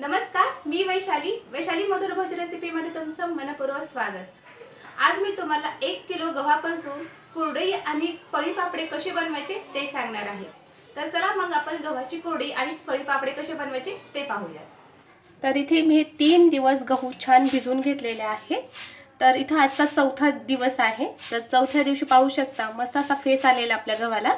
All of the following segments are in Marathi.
नमस्कार मी वैशाली. वैशाली मधुर भोज रेसिपीमध्ये तुमचं मनपूर्वक स्वागत. आज मी तुम्हाला एक किलो गव्हापासून कुरडई आणि पळी पापडे कसे बनवायचे ते सांगणार आहे. तर चला मग आपण गव्हाची कुरडई आणि पळी पापडे कसे बनवायचे ते पाहूया तर इथे मी तीन दिवस गहू छान भिजवून घेतलेले आहे. तर इथं आजचा चौथा दिवस आहे. तर चौथ्या दिवशी पाहू शकता मस्त असा फेस आलेला आपल्या गव्हाला.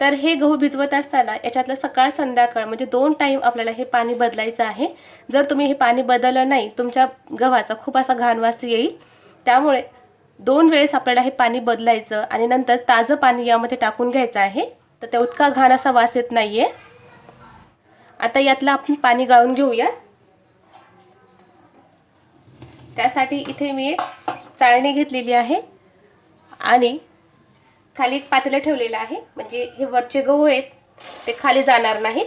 तर हे गहू भिजवत असताना याच्यातलं सकाळ संध्याकाळ म्हणजे दोन टाईम आपल्याला हे पाणी बदलायचं आहे. जर तुम्ही हे पाणी बदललं नाही तुमच्या गव्हाचा खूप असा घाणवास येईल. त्यामुळे दोन वेळेस आपल्याला हे पाणी बदलायचं आणि नंतर ताजं पाणी यामध्ये टाकून घ्यायचं आहे. तर त्या उतका घाण असा वास येत नाही आहे आता यातलं आपण पाणी गाळून घेऊया त्यासाठी इथे मी एक चाळणी घेतलेली आहे. आणि खाली एक पातेलं ठेवलेलं आहे. म्हणजे हे वरचे गहू आहेत ते खाली जाणार नाहीत.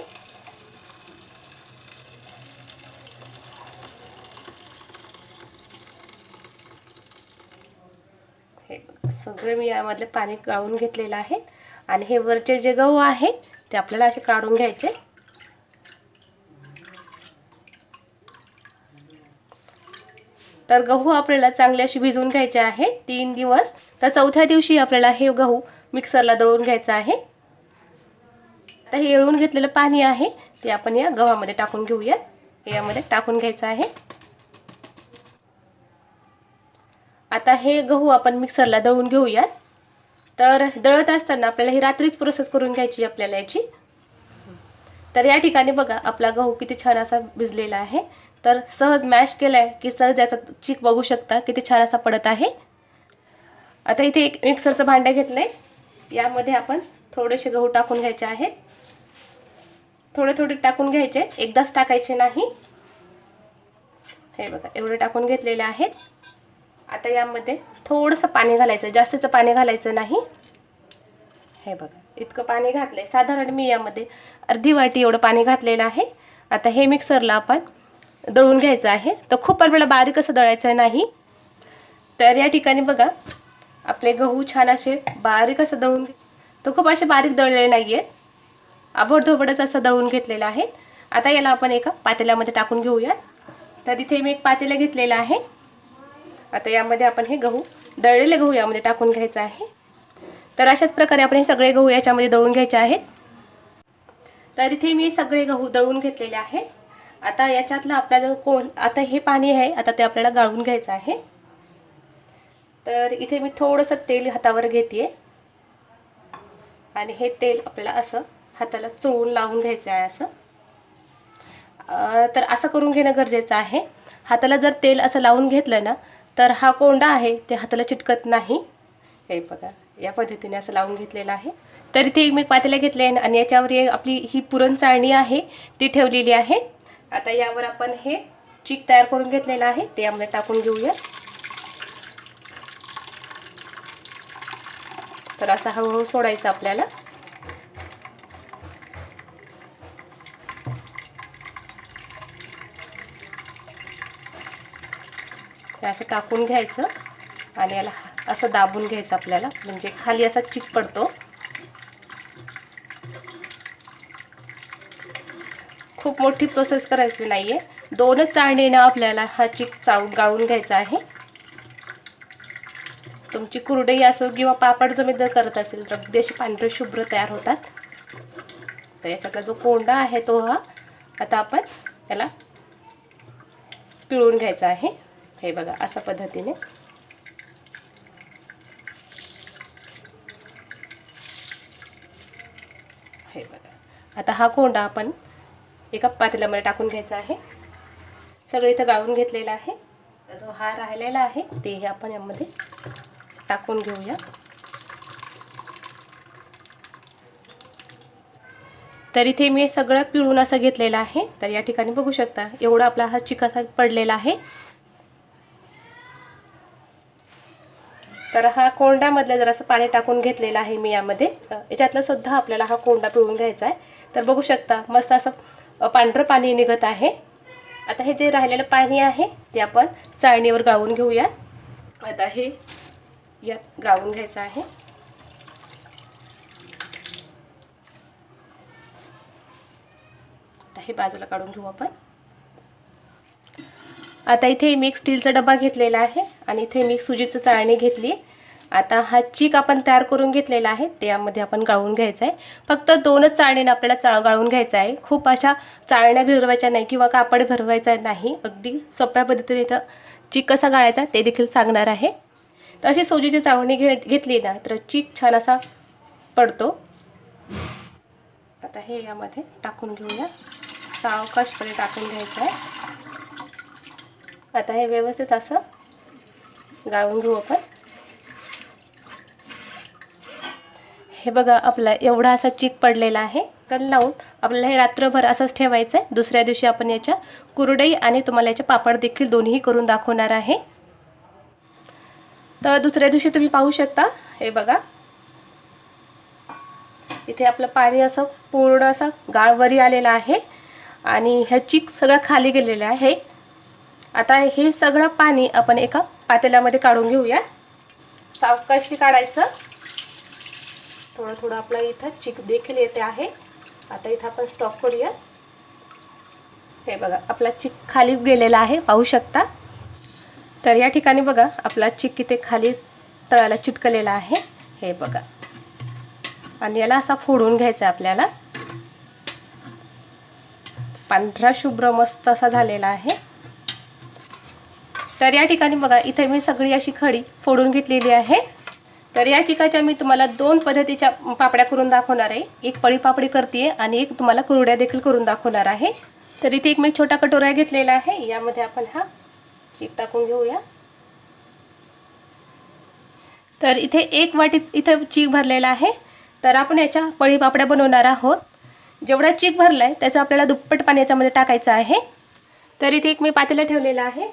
हे सगळे मी यामधले पाणी गाळून घेतलेलं आहे. आणि हे वरचे जे गहू आहेत ते आपल्याला असे काढून घ्यायचे. तर गहू आपल्याला चांगले असे भिजवून घ्यायचे आहे. तीन दिवस तर चौथ्या दिवशी आपल्याला हे गहू मिक्सरला दळून घ्यायचं आहे. आता हे येळून घेतलेलं पाणी आहे ते आपण या गव्हामध्ये टाकून घेऊयात यामध्ये टाकून घ्यायचं आहे. आता हे गहू आपण मिक्सरला दळून घेऊयात तर दळत असताना आपल्याला ही रात्रीच प्रोसेस करून घ्यायची आपल्याला याची. तर या ठिकाणी बघा आपला गहू किती छान असा भिजलेला आहे. तर सहज मॅश केलाय की सहज याचा चीक बघू शकता किती छान असा पडत आहे. आता इथे एक मिक्सरचं भांडं घेतलंय. यामध्ये आपण थोडेसे गहू टाकून घ्यायचे आहेत. थोडे थोडे टाकून घ्यायचे. एकदाच टाकायचे नाही. हे बघा एवढे टाकून घेतलेले आहेत. आता यामध्ये थोडंसं पाणी घालायचं जास्तीचं पाणी घालायचं नाही. हे बघा इतकं पाणी घातलंय. साधारण मी यामध्ये अर्धी वाटी एवढं पाणी घातलेलं आहे. आता हे मिक्सरला आपण दळून घ्यायचं आहे. तर खूप आपल्याला बारीक असं दळायचं नाही. तर या ठिकाणी बघा आपले गहू छान असे बारीक असं दळून घे. खूप असे बारीक दळलेले नाही आहेत आबडधोबडच असं दळून घेतलेलं आहे. आता याला आपण एका पातेल्यामध्ये टाकून घेऊयात. तर तिथे मी एक पातेलं घेतलेलं आहे. आता यामध्ये आपण हे गहू दळलेले गहू यामध्ये टाकून घ्यायचं आहे. तर अशाच प्रकारे आपण हे सगळे गहू याच्यामध्ये दळून घ्यायचे आहेत. तर इथे मी सगळे गहू दळून घेतलेले आहेत आता याच्यातलं आपल्याला कोण आता हे पाणी आहे आता ते आपल्याला गाळून घ्यायचं आहे. तर इथे मी थोडंसं तेल हातावर घेते आणि हे तेल आपल्याला असं हाताला चोळून लावून घ्यायचं आहे असं तर असं करून घेणं गरजेचं आहे. हाताला जर तेल असं लावून घेतलं ना तर हा कोंडा आहे ते हाताला चिटकत नाही. हे बघा या पद्धतीने असं लावून घेतलेलं आहे. तर इथे मी पातेला घेतले आणि याच्यावर आपली ही पुरण चाळणी आहे ती ठेवलेली आहे. आता यावर आपण हे चीक तयार करून घेतलेलं आहे ते यामध्ये टाकून घेऊया. तर असा हळूहळू सोडायचं आपल्याला. असं टाकून घ्यायचं आणि याला असं दाबून घ्यायचं आपल्याला. म्हणजे खाली असा चिक पडतो. खूप मोठी प्रोसेस करायची नाही आहे दोनच चाळणीनं आपल्याला हा चिक चाळून गाळून घ्यायचा आहे. तुमची कुरडई असो किंवा पापड जर जर करत असेल तर अगदी अशी पांढरे शुभ्र तयार होतात. तर याच्यातला जो कोंडा आहे तो हा आता आपण याला पिळून घ्यायचा आहे. हे बघा अशा पद्धतीने. हे बघा. आता हा कोंडा आपण एका पातेल्यामध्ये टाकून घ्यायचा आहे. सगळं इथं गाळून घेतलेला आहे. जो हा राहिलेला आहे तेही आपण यामध्ये टाकून घेऊया. तर इथे मी सगळं पिळून असं घेतलेलं आहे. तर या ठिकाणी बघू शकता एवढा आपला हा चिकासा पडलेला आहे. तर हा कोंडामधलं जरासं पाणी टाकून घेतलेलं आहे मी यामध्ये याच्यातलं सुद्धा आपल्याला हा कोंडा पिळून घ्यायचा आहे. तर बघू शकता मस्त असं पांढरं पाणी निघत आहे. आता हे जे राहिलेलं पाणी आहे ते आपण चाळणीवर गाळून घेऊया. आता हे यात गाळून घ्यायचं आहे. आता हे बाजूला काढून घेऊ आपण. आता इथे मी एक स्टीलचा डबा घेतलेला आहे आणि इथे मी सुजीचं चाळणी घेतली. आता हा चीक आपण तयार करून घेतलेला आहे त्यामध्ये आपण गाळून घ्यायचा आहे. फक्त दोनच चाळणीनं आपल्याला चा गाळून घ्यायचा आहे. खूप अशा चाळण्या भिरवायच्या नाही किंवा कापड भरवायचा नाही. अगदी सोप्या पद्धतीने इथं चीक कसा गाळायचा ते देखील सांगणार आहे. तर अशी सोजीची चाळणी घे घेतली ना तर चीक छान असा पडतो. आता हे यामध्ये टाकून घेऊया. सावकाशपणे टाकून घ्यायचं आहे. आता हे व्यवस्थित असं गाळून घेऊ आपण. हे बघा आपला एवढा असा चीक पडलेला आहे. कल लावून आपल्याला हे रात्रभर असंच ठेवायचं आहे दुसऱ्या दिवशी आपण याच्या कुरडई आणि तुम्हाला याचे पापड देखील दोन्ही करून दाखवणार आहे. तर दुसऱ्या दिवशी तुम्ही पाहू शकता. हे बघा. इथे आपलं पाणी असं पूर्ण असं गाळवरी आलेलं आहे. आणि ह्या चीक सगळं खाली गेलेलं आहे. आता हे सगळं पाणी आपण एका पातेल्यामध्ये काढून घेऊया. सावकाशी काढायचं. थोडं थोडं आपला इथं चिक देखील येते आहे. आता इथं आपण स्टॉप करूया. हे बघा आपला चिक खाली गेलेला आहे. पाहू शकता. तर या ठिकाणी बघा आपला चिक इथे खाली तळाला चिटकलेला आहे. हे बघा. आणि याला असा फोडून घ्यायचा आहे आपल्याला. पांढरा शुभ्र मस्त असा झालेला आहे. तर या ठिकाणी बघा इथे मी सगळी अशी खडी फोडून घेतलेली आहे. तर या चिकाच्या मी तुम्हाला दोन पद्धतीच्या पापड्या करून दाखवणार आहे. एक पळी पापडी करते आणि एक तुम्हाला कुरड्या देखील करून दाखवणार आहे. तर इथे एक मी छोटा कटोरा घेतलेला आहे. यामध्ये आपण हा चीक टाकून घेऊया. तर इथे एक वाटी इथं चीक भरलेला आहे. तर आपण याच्या पळी पापड्या बनवणार आहोत. जेवढा चीक भरला आहे त्याचं आपल्याला दुप्पट पाणी याच्यामध्ये टाकायचं आहे. तर इथे एक मी पातेलं ठेवलेला आहे.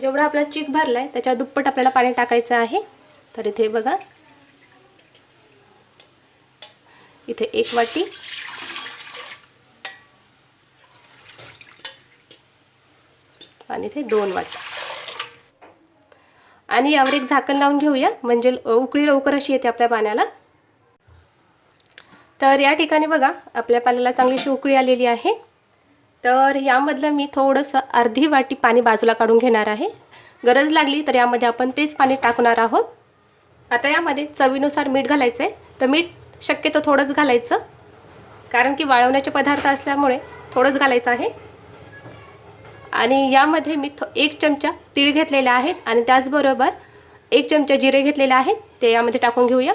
जेवढा आपला चीक भरला आहे त्याच्या दुप्पट आपल्याला पाणी टाकायचं आहे. तर इथे बघा. इथे एक वाटी आणि ते दोन वाटी. आणि यावर एक झाकण लावून घेऊया. म्हणजे उकळी लवकर अशी येते आपल्या पाण्याला. तर या ठिकाणी बघा आपल्या पाण्याला चांगलीशी उकळी आलेली आहे. तर यामधलं मी थोडंसं अर्धी वाटी पाणी बाजूला काढून घेणार आहे. गरज लागली तर यामध्ये आपण तेच पाणी टाकणार आहोत. आता यामध्ये चवीनुसार मीठ घालायचं आहे तर मीठ शक्यतो थोडंच घालायचं. कारण की वाळवण्याचे पदार्थ असल्यामुळे थोडंच घालायचं आहे. आणि यामध्ये मी थो एक चमचा तीळ घेतलेला आहेत आणि त्याचबरोबर एक चमचा जिरे घेतलेले आहेत. ते यामध्ये टाकून घेऊया.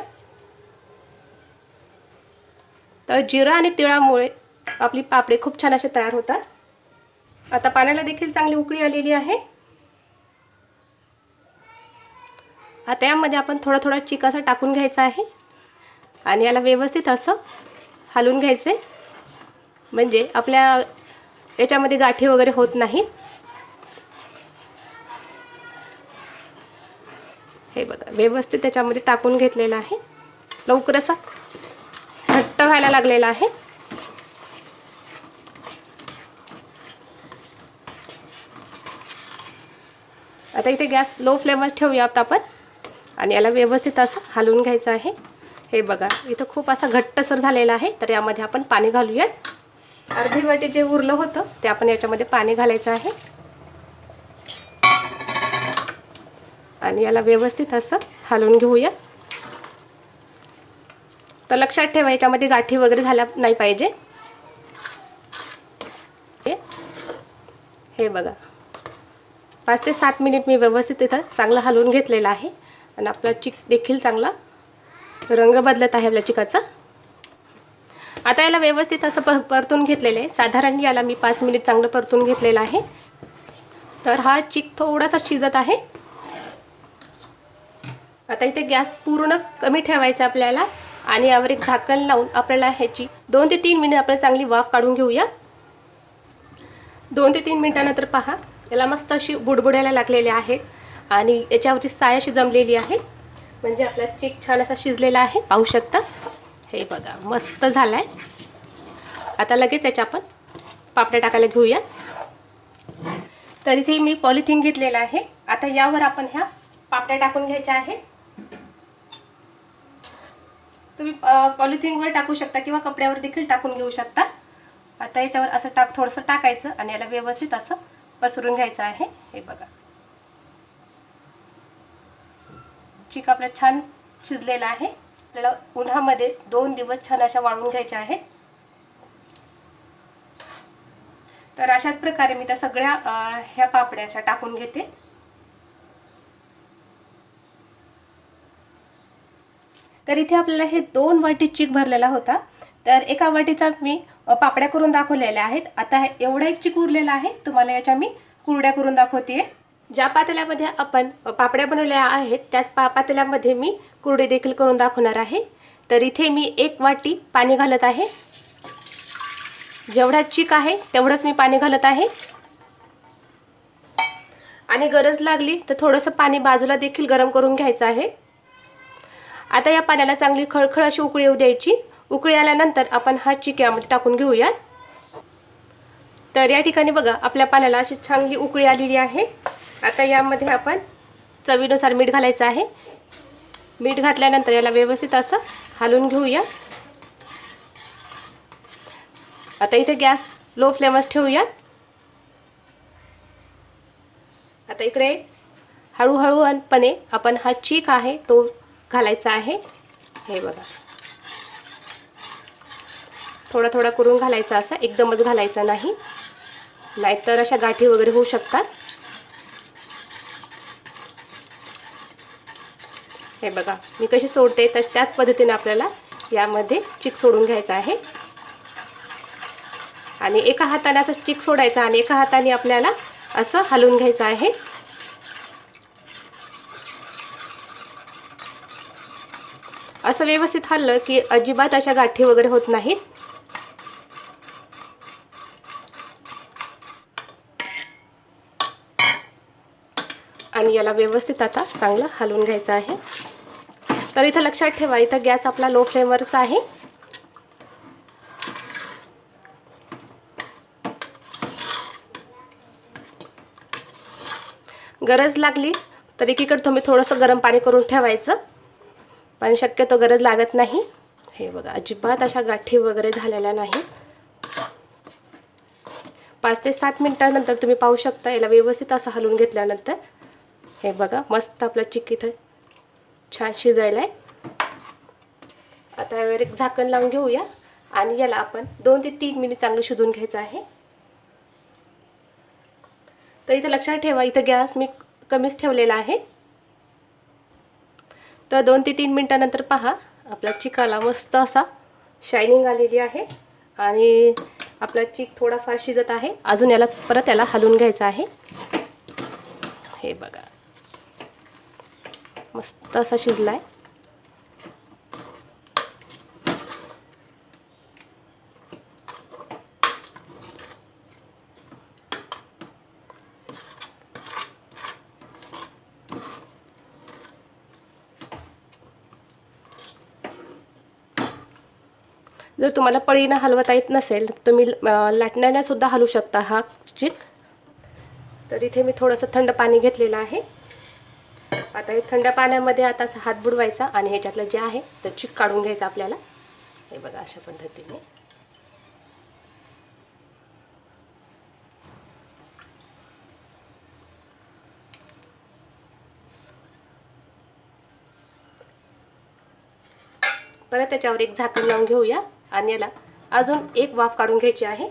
तर जिरं आणि तिळामुळे आपली पापडी खूप छान असे तयार होतात. आता पाण्याला देखील चांगली उकळी आलेली आहे. आता यामध्ये आपण थोडा थोडा चिक असा टाकून घ्यायचा आहे. आणि याला व्यवस्थित असं हलवून घ्यायचं. आहे म्हणजे आपल्या याच्यामध्ये गाठी वगैरे होत नाही. हे बघा व्यवस्थित त्याच्यामध्ये टाकून घेतलेलं आहे. लवकर असा घट्ट व्हायला लागलेला आहे. आता इथे गॅस लो फ्लेमवर आता आपण. आणि याला व्यवस्थित असं हलवून घ्यायचं आहे. हे बघा इथं खूप असा घट्टसर झालेला आहे तर यामध्ये आपण पाणी घालूयात. अर्धी वाटी जे उरलं होतं ते आपण याच्यामध्ये पाणी घालायचं आहे. आणि याला व्यवस्थित असं हलवून घेऊया. तर लक्षात ठेवा याच्यामध्ये गाठी वगैरे झाल्या नाही पाहिजे. हे बघा. पाच ते सात मिनिट मी व्यवस्थित इथं चांगलं हलवून घेतलेलं आहे. आणि आपला चिक देखील चांगला रंग बदलत आहे आपल्या चिकाचा. आता याला व्यवस्थित असं प परतून घेतलेलं आहे. साधारण याला मी पाच मिनिट चांगलं परतून घेतलेलं आहे. तर हा चिक थोडासा शिजत आहे. आता इथे गॅस पूर्ण कमी ठेवायचा आपल्याला आणि यावर एक झाकण लावून आपल्याला ह्याची दोन ते तीन मिनिट आपल्याला चांगली वाफ काढून घेऊया. दोन ते तीन मिनटानंतर पहा याला मस्त अशी बुडबुडायला लागलेली आहेत आणि याच्यावरची साय अशी जमलेली आहे. म्हणजे आपला चिक छान असा शिजलेला आहे. पाहू शकता. हे बघा मस्त झालं आहे आता लगेच याच्या आपण पापड्या टाकायला घेऊया तर इथे मी पॉलिथिन घेतलेलं आहे. आता यावर आपण ह्या पापड्या टाकून घ्यायच्या आहेत. तुम्ही पॉलिथिनवर टाकू शकता किंवा कपड्यावर देखील टाकून घेऊ शकता. आता याच्यावर असं टाक थोडंसं टाकायचं आणि याला व्यवस्थित असं पसरून घ्यायचं आहे. हे बघा. चिक आपला छान शिजलेला आहे. आपल्याला उन्हामध्ये दोन दिवस छान अशा वाळून घ्यायच्या आहेत. तर अशाच प्रकारे मी त्या सगळ्या ह्या पापड्या अशा टाकून घेते. तर इथे आपल्याला हे दोन वाटी चीक भरलेला होता. तर एका वाटीचा मी पापड्या करून दाखवलेल्या आहेत. आता एवढा एक चिक उरलेला आहे. तुम्हाला याच्या मी कुरड्या करून दाखवते ज्या पातेल्यामध्ये आपण पापड्या बनवल्या आहेत त्याच पा पातेल्यामध्ये मी कुरडे देखील करून दाखवणार आहे. तर इथे मी एक वाटी पाणी घालत आहे. जेवढा चिक आहे तेवढंच मी पाणी घालत आहे. आणि गरज लागली तर थोडंसं पाणी बाजूला देखील गरम करून घ्यायचं आहे. आता या पाण्याला चांगली खळखळ अशी उकळी येऊ द्यायची. उकळी आल्यानंतर आपण हा चिक यामध्ये टाकून घेऊयात. तर या ठिकाणी बघा आपल्या पाण्याला अशी चांगली उकळी आलेली आहे. आता यामध्ये आपण चवीनुसार मीठ घालायचं आहे. मीठ घातल्यानंतर याला व्यवस्थित असं हलवून घेऊया. आता इथे गॅस लो फ्लेमच ठेवूयात. आता इकडे हळूहळूपणे आपण हा चीक आहे तो घालायचा आहे. हे बघा. थोडा थोडा करून घालायचा असा एकदमच घालायचा नाही. नाहीतर अशा गाठी वगैरे होऊ शकतात. हे बघा मी कशी सोडते? तस त्याच पद्धतीने आपल्याला यामध्ये चिक सोडून घ्यायचा आहे. आणि एका हाताने असं चिक सोडायचा आणि एका हाताने आपल्याला असं हलवून घ्यायचं आहे. असं व्यवस्थित हल्लं की अजिबात अशा गाठी वगैरे होत नाहीत. आणि याला व्यवस्थित आता चांगलं हलवून घ्यायचं आहे. तर इथं लक्षात ठेवा इथं गॅस आपला लो फ्लेमवरचा आहे. गरज लागली तर एकीकडे तुम्ही थोडंसं गरम पाणी करून ठेवायचं. पण शक्यतो गरज लागत नाही. हे बघा अजिबात अशा गाठी वगैरे झालेल्या नाही पाच ते सात मिनटानंतर तुम्ही पाहू शकता याला व्यवस्थित असं हलवून घेतल्यानंतर हे बघा मस्त आपलं चिक इथं छान शिजायला आहे. आता यावर एक झाकण लावून घेऊया आणि याला आपण दोन ते तीन मिनिट चांगलं शिजून घ्यायचं आहे. तर इथं लक्षात ठेवा इथं गॅस मी कमीच ठेवलेला आहे. तर दोन ते तीन मिनटानंतर पहा आपला चिकाला मस्त असा शायनिंग आलेली आहे. आणि आपला चिक थोडाफार शिजत आहे. अजून याला परत याला हलवून घ्यायचं आहे. हे बघा. मस्त असा शिजला आहे जर तुम्हाला पळीनं हलवता येत नसेल तर तुम्ही लाटण्याने सुद्धा हलवू शकता हा चिक तर इथे मी थोडंसं थंड पाणी घेतलेलं आहे. आता हे थंड पाण्यामध्ये आता हात बुडवायचा आणि ह्याच्यातलं जे आहे तर चिक काढून घ्यायचं आपल्याला. हे बघा अशा पद्धतीने. परत त्याच्यावर एक झाकण लावून घेऊया आणि याला अजून एक वाफ काढून घ्यायची आहे.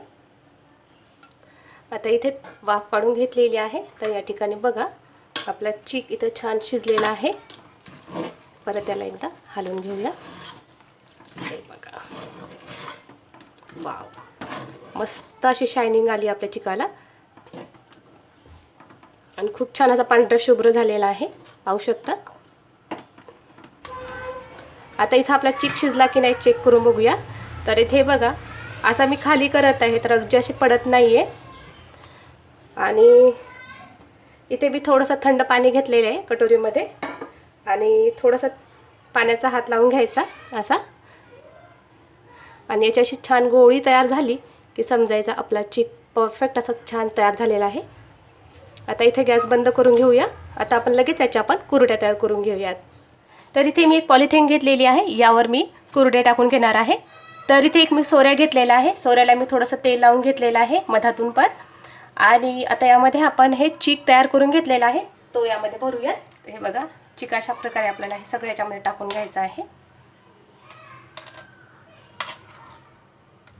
आता इथे वाफ काढून घेतलेली आहे. तर या ठिकाणी बघा आपला चीक इथं छान शिजलेला आहे. परत त्याला एकदा हलवून घेऊया. हे बघा. वाव. मस्त अशी शायनिंग आली आपल्या चिकाला. आणि खूप छान असा पांढरा शुभ्र झालेला आहे. पाहू शकता? आता इथं आपला चिक शिजला की नाही चेक करून बघूया. तर इथे बघा असा मी खाली करत आहे तर अगदी अशी पडत नाही आहे आणि इथे मी थोडंसं थंड पाणी घेतलेलं आहे कटोरीमध्ये. आणि थोडंसं पाण्याचा हात लावून घ्यायचा असा. आणि याच्याशी छान गोळी तयार झाली की समजायचा आपला चिक परफेक्ट असा छान तयार झालेला आहे. आता इथे गॅस बंद करून घेऊया. आता आपण लगेच याच्या आपण कुरड्या तयार करून घेऊयात. तर इथे मी एक पॉलिथिन घेतलेली आहे. यावर मी कुरडे टाकून घेणार आहे. तर इथे एक मी सोऱ्या घेतलेला आहे. सोऱ्याला मी थोडंसं तेल लावून घेतलेलं आहे. मधातून पण. आणि आता यामध्ये आपण हे चीक तयार करून घेतलेला आहे. तो यामध्ये भरूयात. हे बघा चिक अशा प्रकारे आपल्याला हे सगळं याच्यामध्ये टाकून घ्यायचं आहे.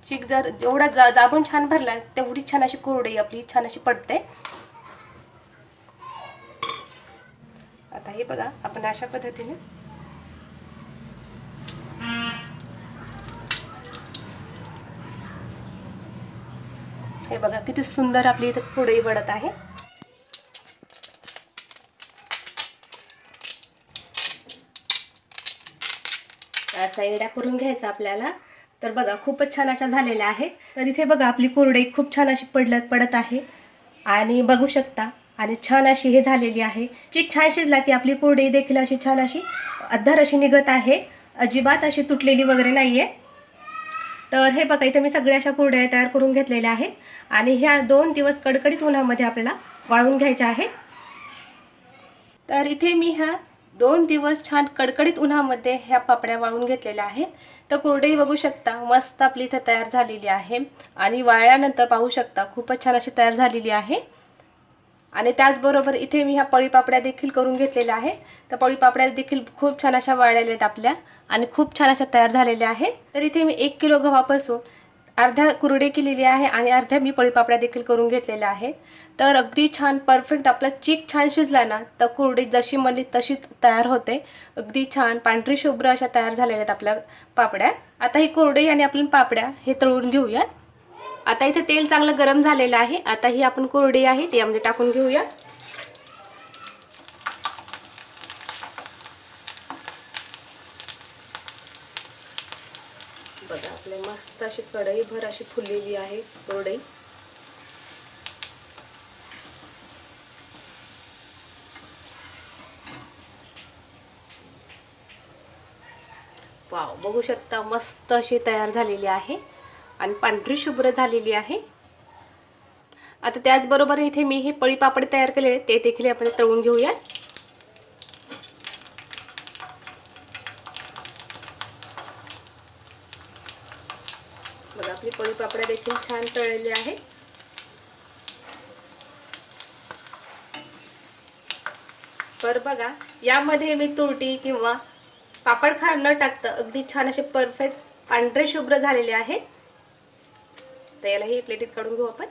चीक जर जेवढा जा दाबून छान भरला तेवढी छान अशी कुरडई आपली छान अशी पडते. आता हे बघा आपण अशा पद्धतीने हे बघा किती सुंदर आपली इथं कुरडई पडत आहे. असा येडा करून घ्यायचा आपल्याला. तर बघा खूपच छान अशा झालेल्या आहेत. तर इथे बघा आपली कुरडई खूप छान अशी पडलं पडत आहे. आणि बघू शकता आणि छान अशी हे झालेली आहे. जी छान शिजला की आपली कुरडई देखील अशी छान अशी अद्धार अशी निघत आहे. अजिबात अशी तुटलेली वगैरे नाही आहे तर हे बघा इथे मी सगळ्या अशा कुरड्या तयार करून घेतलेल्या आहेत. आणि ह्या दोन दिवस कडकडीत उन्हामध्ये आपल्याला वाळवून घ्यायच्या आहेत. तर इथे मी ह्या दोन दिवस छान कडकडीत उन्हामध्ये ह्या पापड्या वाळून घेतलेल्या आहेत. तर कोरडेही बघू शकता मस्त आपली इथं तयार झालेली आहे. आणि वाळल्यानंतर पाहू शकता खूपच छान अशी तयार झालेली आहे. आणि त्याचबरोबर इथे मी ह्या पळीपापड्या देखील करून घेतलेल्या आहेत. तर पळीपापड्या देखील खूप छान अशा वाळलेल्या आहेत आपल्या आणि खूप छान अशा तयार झालेल्या आहेत. तर इथे मी एक किलो गव्हापासून अर्ध्या कुरडे केलेली आहे आणि अर्ध्या मी पळीपापड्या देखील करून घेतलेल्या आहेत. तर अगदी छान परफेक्ट आपला चीक छान शिजला ना तर कुरडी जशी म्हणली तशी तयार होते. अगदी छान पांढरी शुभ्र अशा तयार झालेल्या आहेत आपल्या पापड्या. आता ही कुरडई आणि आपण पापड्या हे तळून घेऊयात. आता इथे तेल चांगलं गरम झालेलं आहे. आता ही आपण कोरडी आहे ती यामध्ये टाकून घेऊया. बघा आपले मस्त अशी कढई भर अशी फुललेली आहे कोरडई वाव बघू शकता मस्त अशी तयार झालेली आहे. आणि पांढरी शुभ्र झालेली आहे. आता त्याचबरोबर इथे मी हे पळी पापड तयार केले ते देखील आपण तळून घेऊयात. बघा आपली पळी पापड्या देखील छान तळलेली आहे. तर बघा यामध्ये मी तुरटी किंवा पापड खार न टाकता अगदी छान असे परफेक्ट पांढरे शुभ्र झालेले आहेत तर यालाही प्लेटीत काढून घेऊ आपण.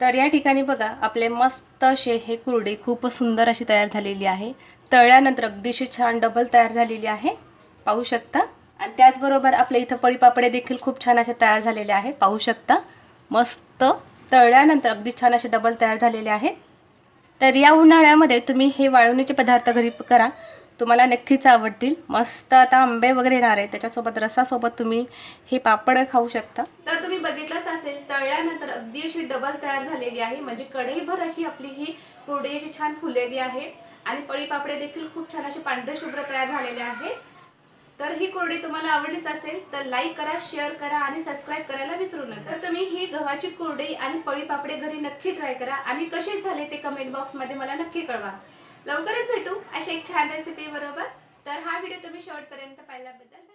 तर या ठिकाणी बघा आपले मस्त असे हे कुरडे खूप सुंदर अशी तयार झालेली आहे. तळल्यानंतर अगदीशी छान डबल तयार झालेली आहे. पाहू शकता. आणि त्याचबरोबर आपल्या इथं पळीपापडे देखील खूप छान असे तयार झालेले आहे पाहू शकता. मस्त तळल्यानंतर अगदी छान असे डबल तयार झालेले आहेत. तर या उन्हाळ्यामध्ये तुम्ही हे वाळवणीचे पदार्थ घरी करा. तुम्हाला नक्कीच आवडतील. मस्त आता आंबे वगैरे येणार आहे त्याच्यासोबत रसासोबत तुम्ही हे पापड खाऊ शकता. तर तुम्ही बघितलंच असेल तळल्यानंतर अगदी अशी डबल तयार झालेली आहे. म्हणजे कढईभर अशी आपली ही कुरडी अशी छान फुललेली आहे. आणि पळी पापडे देखील खूप छान असे पांढरे शुभ्र तयार झालेले आहे. तर ही कोरडी तुम्हाला आवडलीच असेल तर लाईक करा शेअर करा आणि सबस्क्राईब करायला विसरू नका. तर तुम्ही ही गव्हाची कुरडई आणि पळी पापडे घरी नक्की ट्राय करा. आणि कसे झाले ते कमेंट बॉक्समध्ये मला नक्की कळवा. लवकरच भेटू अशा एक छान रेसिपी बरोबर. तर हा व्हिडिओ तुम्ही शेवटपर्यंत पाहिल्याबद्दल